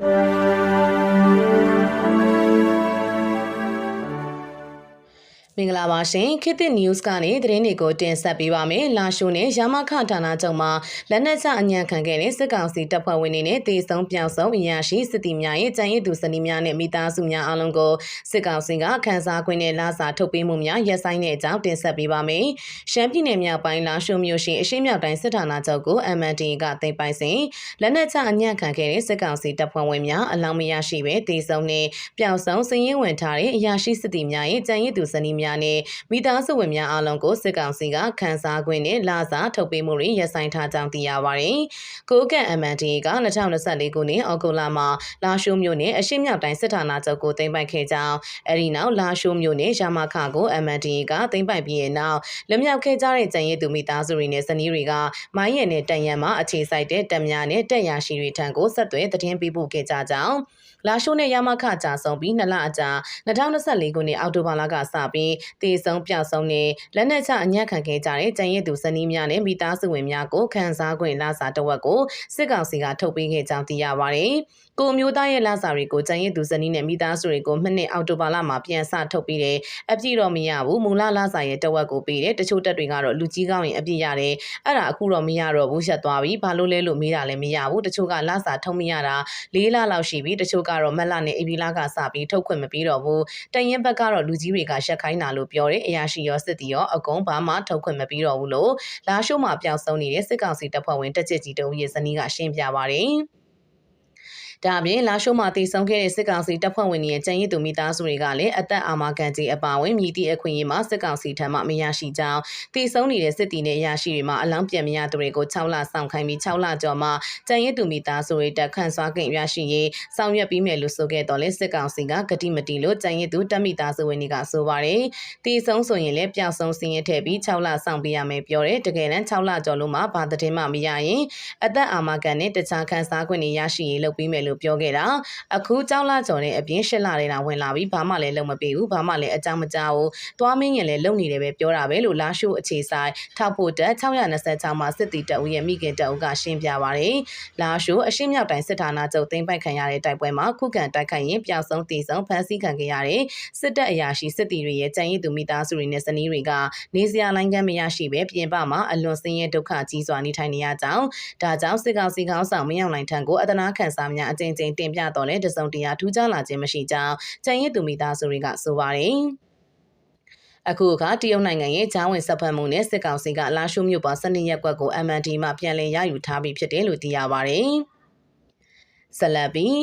you မင်္ဂလာပါရှင်ခေတ်သစ် news ကနေသတင်းတွေကိုတင်ဆက်ပေးပါမယ်လာရှိုးနဲ့ရမခဌာနချုပ်မှာလက်နက်ချအညံခံခဲ့တဲ့စစ်ကောင်စီတပ်ဖွဲ့ဝင်တွေနဲ့တေဆုံးပြောက်ဆုံးအရာရှိစစ်တီများရဲ့ကြံရည်သူစနီးများနဲ့မိသားစုများအားလုံးကိုစစ်ကောင်စီကခန်းစားခွင့်နဲ့လာစာထုတ်ပေးမှုများရက်ဆိုင်တဲ့အကြောင်းတင်ဆက်ပေးပါမယ်ရှမ်းပြည်နယ်မြောက်ပိုင်းလာရှိုးမြို့ရှိအရှေ့မြောက်တိုင်းစစ်ဌာနချုပ်ကို MND ကသိမ်းပိုက်စဉ်လက်နက်ချအညံခံခဲ့တဲ့စစ်ကောင်စီတပ်ဖွဲ့ဝင်များအလောင်းမရရှိပဲတေဆုံးနဲ့ပျောက်ဆုံးစည်ရင်ဝင်ထားတဲ့အရာရှိစစ်တီများရဲ့ကြံရည်သူစနီးများနဲ့မိသားစုဝင်များအားလုံးကိုစစ်ကောင်စီကခန်းစားခွင့်နဲ့လာစာထုတ်ပေးမှုတွေရပ်ဆိုင်းထားကြောင်းသိရပါတယ်။ကိုကန့် MND က2024ခုနှစ်အောက်တိုဘာမှာလာရှိုးမြို့နယ်အရှေ့မြောက်တိုင်းစစ်ဌာနချုပ်ကိုသိမ်းပိုက်ခဲ့ကြောင်းအဲဒီနောက်လာရှိုးမြို့နယ်ရမခကို MND ကသိမ်းပိုက်ပြီးတဲ့နောက်လက်မြောက်ခဲ့ကြတဲ့ကြံရည်သူမိသားစုတွေနဲ့ဇနီးတွေကမိုင်းရည်နဲ့တန်ရန်မှာအခြေစိုက်တဲ့တပ်များနဲ့တပ်ရရှိတွေထံကိုဆက်သွယ်သတင်းပေးပို့ခဲ့ကြကြောင်း လာရှိုးနဲ့ရမခကြာဆုံးပြီးနှစ်လအကြာ2024ခုနှစ်အောက်တိုဘာလကစပြီးတည်ဆုံးပြောက်ဆုံးနဲ့လက်နက်ချအညံ့ခံခဲ့ကြတဲ့ကျန်ရည်သူဇနီးများနဲ့မိသားစုဝင်များကိုခန်းစားခွင့်လာစာတဝက်ကိုစစ်ကောင်စီကထုတ်ပေးခဲ့ကြောင်းသိရပါတယ်။ကိုမျိုးသားရဲ့လာစာတွေကိုကျန်ရည်သူဇနီးနဲ့မိသားစုတွေကိုမိနစ်အောက်တိုဘာလမှာပြန်ဆထုတ်ပြီးတယ်။အပြည့်တော့မရဘူး။မူလလာစာရဲ့တဝက်ကိုပေးတယ်။တချို့တက်တွေကတော့လူကြီးကောင်းရင်အပြည့်ရတယ်။အဲ့ဒါအခုတော့မရတော့ဘူးရှက်သွားပြီ။ဘာလို့လဲလို့မေးတာလည်းမရဘူး။တချို့ကလာစာထုတ်မရတာ၄လလောက်ရှိပြီ။တချို့ကတော့မက်လနဲ့အေဗီလာကစပြီးထုတ်ခွင့်မပေးတော့ဘူး။တရင်ဘက်ကတော့လူကြီးတွေကရှက်ခိုင်းတာလို့ပြောတယ်။အရာရှိရောစစ်တီရောအကုန်ဘာမှထုတ်ခွင့်မပေးတော့ဘူးလို့လာရှိုးမှာပျောက်ဆုံးနေတဲ့စစ်ကောင်စီတပ်ဖွဲ့ဝင်တက်ချစ်ကြီးတုံးရဲ့ဇနီးကရှင်းပြပါတယ်။ ဒါအပြင်လာရှိုးမှာတည်ဆုံခဲ့တဲ့စစ်ကောင်စီတပ်ဖွဲ့ဝင်တွေရဲ့ကြံရည်သူမိသားစုတွေကလည်းအသက်အာမခံကြီးအပါဝင်မြည်သည့်အခွင့်အရေးမှာစစ်ကောင်စီထံမှမရရှိကြောင်းတည်ဆုံနေတဲ့စစ်တီနဲ့အရာရှိတွေမှာအလောင်းပြန်မရသူတွေကို6လဆောင်ခိုင်းပြီး6လကျော်မှကြံရည်သူမိသားစုတွေတက်ခန့်စွာခင်ရရှိရေးဆောင်ရွက်ပြီးမယ်လို့ဆိုခဲ့တော့လဲစစ်ကောင်စီကဂတိမတီလို့ကြံရည်သူတက်မိသားစုဝင်တွေကဆိုပါတယ်တည်ဆုံဆိုရင်လည်းပျောက်ဆုံးစင်းရထည့်ပြီး6လဆောင်ပေးရမယ်ပြောတယ်တကယ်တမ်း6လကျော်လို့မှဘာသတင်းမှမရရင်အသက်အာမခံနဲ့တခြားခန်းစားခွင့်တွေရရှိရေးလုပ်ပြီးမယ်လို့လို့ပြောခဲ့တာအခုကြောက်လာကြော်တဲ့အပြင်ရှစ်လလေးတာဝင်လာပြီးဘာမှလည်းလုံမပေးဘူးဘာမှလည်းအကြောင်းမကြားဘူးသွားမင်းရင်လည်းလုံနေတယ်ပဲပြောတာပဲလို့လာရှိုးအခြေဆိုင်ထောက်ဖို့တက်626မှာစစ်တီတအုပ်ရဲ့မိခင်တအုပ်ကရှင်းပြပါတယ်လာရှိုးအရှင်းမြောက်တိုင်းစစ်ဌာနချုပ်သိမ်းပိုက်ခံရတဲ့တိုက်ပွဲမှာခုခံတိုက်ခိုက်ရင်ပျောက်ဆုံးတည်ဆုံးဖမ်းဆီးခံခဲ့ရတဲ့စစ်တပ်အရာရှိစစ်တီတွေရဲ့ကြံရည်သူမိသားစုတွေနဲ့ဇနီးတွေကနေစရာလိုင်းကမ်းမရရှိပဲပြင်ပမှာအလွန်ဆင်းရဲဒုက္ခကြီးစွာနေထိုင်နေရကြောင်းဒါကြောင့်စစ်ကောင်စီခေါင်းဆောင်မင်းအောင်လှိုင်ထံကိုအတနာခံစားများအကြိမ်ကြိမ်တင်ပြတော့လဲတစုံတရာထူးခြားလာခြင်းမရှိကြောင်းကျန်ရည်သူမိသားစုတွေကဆိုပါတယ်အခုအခါတရုတ်နိုင်ငံရဲ့ဂျားဝင်ဆက်ဖက်မှုနဲ့စစ်ကောင်စီကလာရှုမြို့ပေါ်စနစ်ရက်ကွက်ကို MND မှပြန်လည်ရယူထားပြီးဖြစ်တယ်လို့သိရပါတယ်။ဆက်လက်ပြီး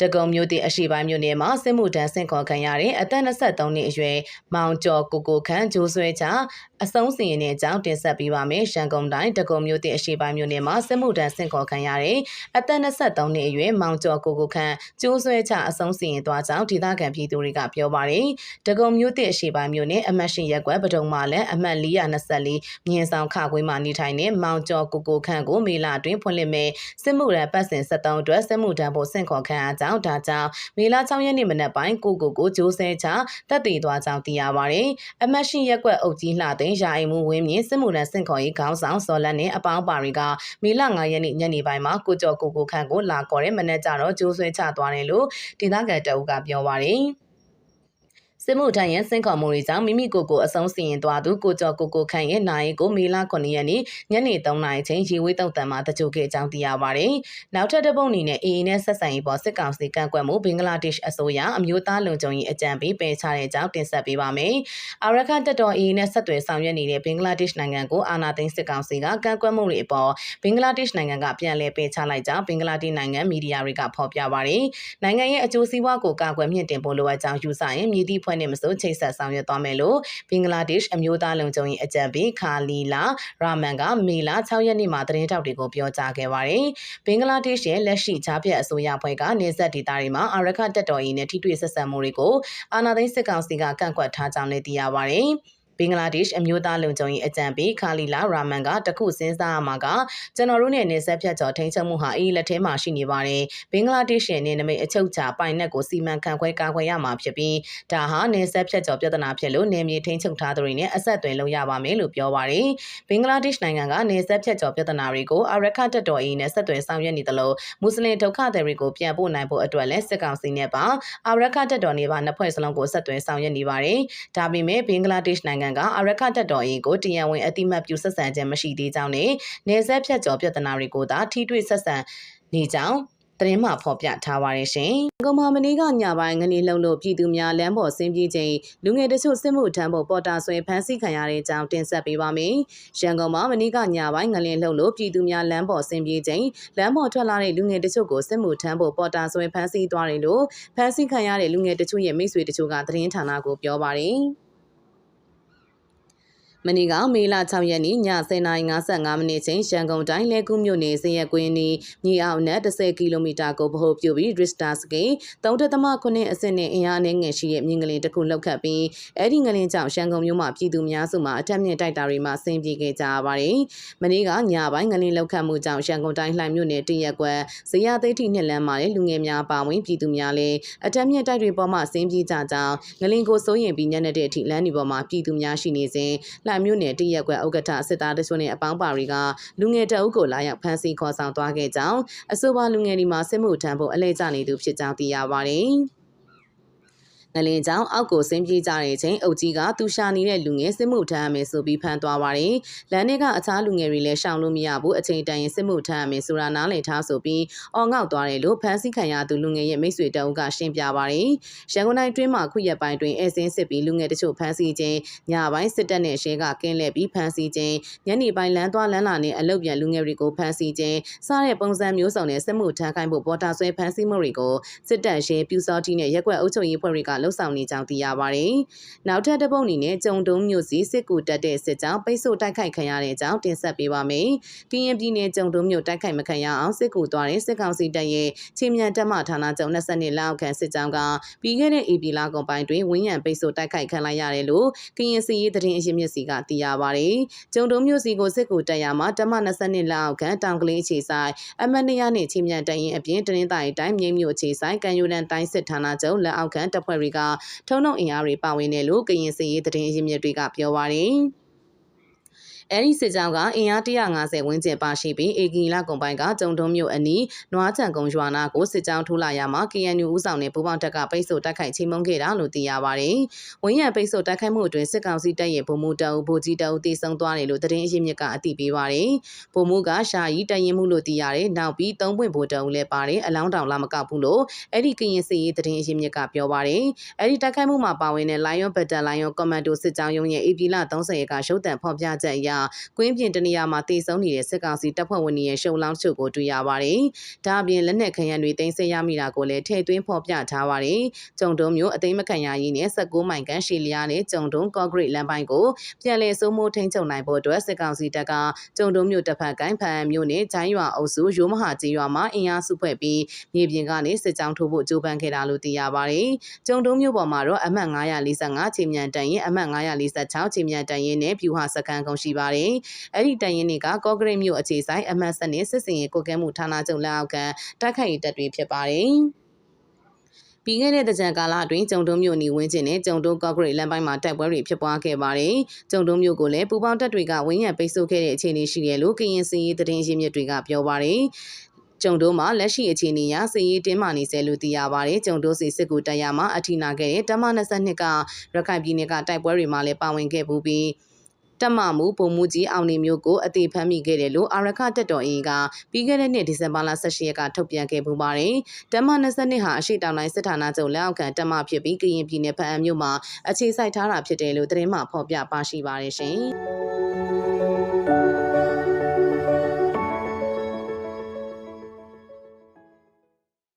တကုံမျိုးတည်အရှိပိုင်းမျိုးနယ်မှာစစ်မှုထမ်းဆင့်ခေါ်ခံရတဲ့အသက်23နှစ်အရွယ်မောင်ကျော်ကိုကိုခန့်ဂျိုးဆွဲချ အဆုံးစီရင်တဲ့အကြောင်းတင်ဆက်ပေးပါမယ်ရန်ကုန်တိုင်းတကုံမျိုးတည်အရှိပိုင်းမျိုးနယ်မှာစစ်မှုထမ်းဆင့်ခေါ်ခံရတဲ့အသက်23နှစ်အရွယ်မောင်ကျော်ကိုကိုခန့်ဂျိုးဆွဲချအဆုံးစီရင်သွားကြောင်းဒေသခံပြည်သူတွေကပြောပါတယ်တကုံမျိုးတည်အရှိပိုင်းမျိုးနယ်အမတ်ရှင်ရက်ကွက်ပဒုံမာလည်းအမတ်424မြင်းဆောင်ခခွေးမှာနေထိုင်နေမောင်ကျော်ကိုကိုခန့်ကိုမေလအတွင်းဖွင့်လှစ်မဲ့စစ်မှုထမ်းပတ်စဉ်73အတွက်စစ်မှုထမ်းဖို့ဆင့်ခေါ်ခံရကြောင်းဒါကြောင့်မေလ6ရက်နေ့မနက်ပိုင်းကိုကိုကိုဂျိုးဆဲချတက်တည်သွားကြောင်းသိရပါတယ်။အမတ်ရှင်ရက်ကွက်အုပ်ကြီးလှသိန်းရာအိမ်မှုဝင်းမြင့်စစ်မှုထမ်းစင်ခေါ်ရေးခေါင်းဆောင်စော်လက်နဲ့အပေါင်းပါတွေကမေလ9ရက်နေ့ညနေပိုင်းမှာကိုကျော်ကိုကိုခန့်ကိုလာခေါ်တဲ့မနက်ကျတော့ဂျိုးဆွဲချသွားတယ်လို့ဒေသခံတအုပ်ကပြောပါတယ်။ စစ်မှုထမ်းရဲ့စင်ခေါ်မှုတွေကြောင့်မိမိကိုယ်ကိုအဆုံးစီရင်သွားသူကိုကျော်ကိုကိုခန့်ရဲ့နိုင်ကိုမေလ9ရက်နေ့ညနေ3နာရီချိန်ရေဝေးတုံတန်မှာတကြိုခဲ့အကြောင်းသိရပါတယ်။နောက်ထပ်တစ်ပုတ်အနေနဲ့ AA နဲ့ဆက်ဆံရေးပေါ်စစ်ကောင်စီကန့်ကွက်မှုဘင်္ဂလားဒေ့ရှ်အစိုးရအမျိုးသားလုံခြုံရေးအကြံပေးပယ်ချတဲ့အကြောင်းတင်ဆက်ပေးပါမယ်။အာရခန်တပ်တော် AA နဲ့ဆက်သွယ်ဆောင်ရွက်နေတဲ့ဘင်္ဂလားဒေ့ရှ်နိုင်ငံကိုအာဏာသိမ်းစစ်ကောင်စီကကန့်ကွက်မှုတွေအပေါ်ဘင်္ဂလားဒေ့ရှ်နိုင်ငံကပြန်လည်ပယ်ချလိုက်ကြောင်းဘင်္ဂလားဒေ့ရှ်နိုင်ငံမီဒီယာတွေကဖော်ပြပါတယ်။နိုင်ငံရဲ့အကျိုးစီးပွားကိုကာကွယ်မြင့်တင်ဖို့လိုအပ်ကြောင်းယူဆရင်မြည်သည့်ဖွဲ့နဲ့မစိုးချိတ်ဆက်ဆောင်ရွက်သွားမယ်လို့ဘင်္ဂလားဒေ့ရှ်အမျိုးသားလုံခြုံရေးအကြံပေးခါလီလာရာမန်ကမေလ6ရက်နေ့မှာသတင်းထောက်တွေကိုပြောကြားခဲ့ပါတယ်။ဘင်္ဂလားဒေ့ရှ်ရဲ့လက်ရှိဂျားပြတ်အစိုးရဖွဲ့ကနေဆက်ဒေသတွေမှာအာရခတက်တော်ရေးနဲ့ထိတွေ့ဆက်ဆံမှုတွေကိုအာဏာသိမ်းစစ်ကောင်စီကကန့်ကွက်ထားကြောင်းလည်းသိရပါတယ်။ ဘင်္ဂလားဒေ့ရှ်အမျိုးသားလုံခြုံရေးအကြံပေးခါလီလာရာမန်ကတခုစဉ်းစားရမှာကကျွန်တော်တို့နဲ့နေဆက်ဖြတ်ကျော်ထိန်းချုပ်မှုဟာအေးလက်ထဲမှာရှိနေပါတယ်။ဘင်္ဂလားဒေ့ရှ်ရဲ့နေနမိတ်အချုပ်ချာပိုင်နက်ကိုစီမံခန့်ခွဲကာကွယ်ရမှာဖြစ်ပြီးဒါဟာနေဆက်ဖြတ်ကျော်ပြဿနာဖြစ်လို့နေမြေထိန်းချုပ်ထားသူတွေနဲ့အဆက်အသွယ်လုပ်ရပါမယ်လို့ပြောပါတယ်။ဘင်္ဂလားဒေ့ရှ်နိုင်ငံကနေဆက်ဖြတ်ကျော်ပြဿနာတွေကိုအရခတ်တပ်တော်အေးနဲ့ဆက်သွယ်ဆောင်ရွက်နေသလိုမွတ်စလင်ဒုက္ခသည်တွေကိုပြန်ပို့နိုင်ဖို့အတွက်လည်းစစ်ကောင်စီနဲ့ပါအရခတ်တပ်တော်နေပါနှစ်ဖွဲ့စလုံးကိုဆက်သွယ်ဆောင်ရွက်နေပါတယ်။ဒါပေမဲ့ဘင်္ဂလားဒေ့ရှ်နိုင်ငံကအရခတ်တပ်တော်အေးကိုတရားဝင်အတိမတ်ပြုဆက်ဆံခြင်းမရှိသေးကြောင်းနဲ့နေဆက်ဖြတ်ကျော်ပြဿနာတွေကိုသာထိတွေ့ဆက်ဆံနေကြောင်းသတင်းမှဖော်ပြထားပါရရှင်။ကမ္ဘာမနီကညပိုင်းငနေလုံလို့ပြည်သူများလမ်းပေါ်ဆင်းပြေးချိန်လူငယ်တချို့စစ်မှုထမ်းဖို့ပေါ်တာဆွဲဖမ်းဆီးခံရတဲ့အကြောင်းတင်ဆက်ပေးပါမယ်။ရန်ကုန်မှာမနီကညပိုင်းငလင်လုံလို့ပြည်သူများလမ်းပေါ်ဆင်းပြေးချိန်လမ်းပေါ်ထွက်လာတဲ့လူငယ်တချို့ကိုစစ်မှုထမ်းဖို့ပေါ်တာဆွဲဖမ်းဆီးသွားတယ်လို့ဖမ်းဆီးခံရတဲ့လူငယ်တချို့ရဲ့မိတ်ဆွေတချို့ကသတင်းဌာနကိုပြောပါတယ်။ မနေ့ကမေလ6ရက်နေ့ည10:55မိနစ်ချိန်ရန်ကုန်တိုင်းလဲကူးမြို့နယ်စရက်ကွင်းနီမြေအောင်နဲ့10ကီလိုမီတာကိုဗဟိုပြုပြီး Richter scale 3.9အဆင့်နဲ့အင်အားအနည်းငယ်ရှိတဲ့မြင်းကလေးတစ်ခုလောက်ခတ်ပြီးအဲ့ဒီငလင်းကြောင့်ရန်ကုန်မြို့မှာပြည်သူများစုမှာအထက်မြင့်တိုက်တာတွေမှာဆင်းပြေခဲ့ကြရပါတယ်။မနေ့ကညပိုင်းငလင်းလောက်ခတ်မှုကြောင့်ရန်ကုန်တိုင်းလှိုင်မြို့နယ်တရက်ကွက်ဇေယျသိထိနှစ်လမ်းမှာလူငယ်များပါဝင်ပြည်သူများလည်းအထက်မြင့်တိုက်တွေပေါ်မှာဆင်းပြေကြကြောင်းငလင်းကိုစိုးရင်ပြီးညနေတဲ့အထိလမ်းတွေပေါ်မှာပြည်သူများရှိနေစဉ်လှိုင်မြို့နယ်တရက်ကွက်ဥက္ကဋ္ဌစစ်သားတချို့နဲ့အပေါင်းပါတွေကလူငယ်တအုပ်ကိုလာရောက်ဖမ်းဆီးခေါ်ဆောင်သွားခဲ့ကြောင်းအဆိုပါလူငယ်ဒီမှာစစ်မှုထမ်းဖို့အလဲကျနေသူဖြစ်ကြောင်းသိရပါတယ်။ ငလင်ကြောင့်အောက်ကိုဆင်းပြေးကြတဲ့အချိန်အုပ်ကြီးကသူရှာနေတဲ့လူငယ်စစ်မှုထမ်းရမယ်ဆိုပြီးဖမ်းသွားပါတယ်။လမ်းထဲကအခြားလူငယ်တွေလည်းရှောင်လို့မရဘူးအချိန်တန်ရင်စစ်မှုထမ်းရမယ်ဆိုတာနားလည်ထားဆိုပြီးအော်ငေါက်သွားတယ်လို့ဖမ်းဆီးခံရသူလူငယ်ရဲ့မိတ်ဆွေတအုပ်ကရှင်းပြပါတယ်။ရန်ကုန်တိုင်းတွင်းမှာခုရက်ပိုင်းတွင်အဲစင်းစစ်ပြီးလူငယ်တချို့ဖမ်းဆီးခြင်းညပိုင်းစစ်တပ်နဲ့ရှဲကကင်းလှည့်ပြီးဖမ်းဆီးခြင်းညနေပိုင်းလမ်းသွားလမ်းလာနဲ့အလုတ်ပြန်လူငယ်တွေကိုဖမ်းဆီးခြင်းစတဲ့ပုံစံမျိုးစုံနဲ့စစ်မှုထမ်းခိုင်းဖို့ပေါ်တာဆွဲဖမ်းဆီးမှုတွေကိုစစ်တပ်ရှဲပြူစောတိနဲ့ရက်ွက်အုပ်ချုပ်ရေးဖွဲ့တွေကလှုပ်ဆောင်နေကြောင်းသိရပါတယ်။နောက်ထပ်တစ်ပုတ်အနေနဲ့ကြုံတုံးမြို့စီစစ်ကူတက်တဲ့စစ်ကြောင်းပိတ်ဆို့တိုက်ခိုက်ခံရတဲ့အကြောင်းတင်ဆက်ပေးပါမယ်။ကရင်ပြည်နယ်ကြုံတုံးမြို့တိုက်ခိုက်မခံရအောင်စစ်ကူသွားတဲ့စစ်ကောင်စီတပ်ရဲ့ချင်းမြန်တပ်မဌာနချုပ်22လောက်ခန့်စစ်ကြောင်းကပြီးခဲ့တဲ့ AP လကုန်ပိုင်းတွင်ဝင်းရံပိတ်ဆို့တိုက်ခိုက်ခံလိုက်ရတယ်လို့ကရင်စီရေးသတင်းအရင်းမြစ်စီကသိရပါတယ်။ကြုံတုံးမြို့စီကိုစစ်ကူတက်ရမှာတမ22လောက်ခန့်တောင်ကလေးအခြေဆိုင်အမတ်နေရနဲ့ချင်းမြန်တပ်ရင်အပြင်တင်းတိုင်းတိုင်းမြိတ်မြို့အခြေဆိုင်ကံယူလန်တိုင်းစစ်ဌာနချုပ်လက်အောက်ခံတပ်ဖွဲ့တွေကထုံနှုတ်အင်အားတွေပါဝင်တယ်လို့ကရင်စီရေးသတင်းရင်းမြစ်တွေကပြောပါရယ် အဲဒီစစ်ကြောင်းကအင်အား150ဝန်းကျင်ပါရှိပြီးအေကီလာကုံပိုင်းကကျုံတုံးမြို့အနီးနွားချံကုံရွာနာကိုစစ်ကြောင်းထိုးလာရမှာ KNU ဦးဆောင်တဲ့ပူးပေါင်းတပ်ကပိတ်ဆို့တိုက်ခိုက်ချိန်မုံခဲ့တာလို့သိရပါတယ်။ဝင်းရံပိတ်ဆို့တိုက်ခိုက်မှုအတွင်းစစ်ကောင်စီတပ်ရဲ့ဗိုလ်မှူးတအုပ်ဗိုလ်ကြီးတအုပ်တည်ဆုံသွားတယ်လို့သတင်းအရင်းမြစ်ကအသိပေးပါတယ်။ဗိုလ်မှူးကရှာကြီးတရင်မှုလို့သိရတယ်။နောက်ပြီးသုံးပွင့်ဗိုလ်တအုပ်လည်းပါတယ်။အလောင်းတောင်လာမကောက်ဘူးလို့အဲ့ဒီကရင်စီရေးသတင်းအရင်းမြစ်ကပြောပါတယ်။အဲ့ဒီတိုက်ခိုက်မှုမှာပါဝင်တဲ့ Lion Battalion Commando စစ်ကြောင်းရုံးရဲ့ AP လ30ရက်ကရုပ်သံဖော်ပြချက်အရကွင်းပြင်တနေရာမှာတည်ဆုံနေတဲ့စစ်ကောင်စီတပ်ဖွဲ့ဝင်တွေရဲ့ရှုံလောင်းချုပ်ကိုတွေ့ရပါတယ်။ဒါအပြင်လက်နက်ခရမ်းတွေတင်ဆက်ရမိတာကိုလည်းထည့်သွင်းဖော်ပြထားပါတယ်။ကျုံတုံးမျိုးအသိမခံရရေးနဲ့16မိုင်ကန်ရှီလျားနဲ့ကျုံတုံးကော့ဂရိတ်လမ်းပိုင်းကိုပြန်လည်စိုးမိုးထိန်းချုပ်နိုင်ဖို့အတွက်စစ်ကောင်စီတပ်ကကျုံတုံးမျိုးတပ်ဖက်ကိုင်းဖန်မျိုးနဲ့ဂျိုင်းရွာအုပ်စုရိုးမဟာကြီးရွာမှာအင်အားစုဖွဲ့ပြီးမြေပြင်ကနေစစ်ကြောင်းထိုးဖို့ကြိုးပမ်းခဲ့တာလို့သိရပါတယ်။ကျုံတုံးမျိုးပေါ်မှာတော့အမှတ်945ချိန်မြန်တန်ရင်အမှတ်946ချိန်မြန်တန်ရင်နဲ့ဖြူဟာစကန်ကုန်ရှိပါတယ်။အဲ့ဒီတန်ရင်တွေကကော့ဂရိတ်မြို့အခြေဆိုင်အမှတ်စနစ်စစ်စင်ရေးကိုကဲမှုဌာနချုပ်လက်အောက်ကတိုက်ခိုက်ရေးတပ်တွေဖြစ်ပါတယ်။ပြီးခဲ့တဲ့တကြံကာလအတွင်းကျုံတုံးမြို့နီဝင်းကျင်နဲ့ကျုံတုံးကော့ဂရိတ်လမ်းပိုင်းမှာတိုက်ပွဲတွေဖြစ်ပွားခဲ့ပါတယ်။ကျုံတုံးမြို့ကိုလည်းပူပေါင်းတပ်တွေကဝင်းရံပိတ်ဆို့ခဲ့တဲ့အခြေအနေရှိတယ်လို့ကရင်စီရေးသတင်းရင်းမြစ်တွေကပြောပါတယ်။ကျုံတို့မှာလက်ရှိအခြေအနေအရစည်ရေးတင်းမာနေစေလို့သိရပါတယ်။ကျုံတို့စီစစ်ကူတက်ရမှာအထီနာခဲ့တဲ့တမ22ကရခိုင်ပြည်နယ်ကတိုက်ပွဲတွေမှာလည်းပါဝင်ခဲ့ပူပြီး တက်မမှုပုံမှုကြီးအောင်နေမျိုးကိုအသေးဖမ်းမိခဲ့တယ်လို့အာရခတက်တော်အင်းကပြီးခဲ့တဲ့နှစ်ဒီဇင်ဘာလ18ရက်ကထုတ်ပြန်ခဲ့ပူပါတယ်။တက်မ22ဟာအရှိတောင်တိုင်းစစ်ဌာနချုပ်လက်အောက်ခံတက်မဖြစ်ပြီးကရင်ပြည်နယ်ဖအံမြို့မှာအခြေစိုက်ထားတာဖြစ်တယ်လို့သတင်းမှဖော်ပြပါရှိပါတယ်ရှင်။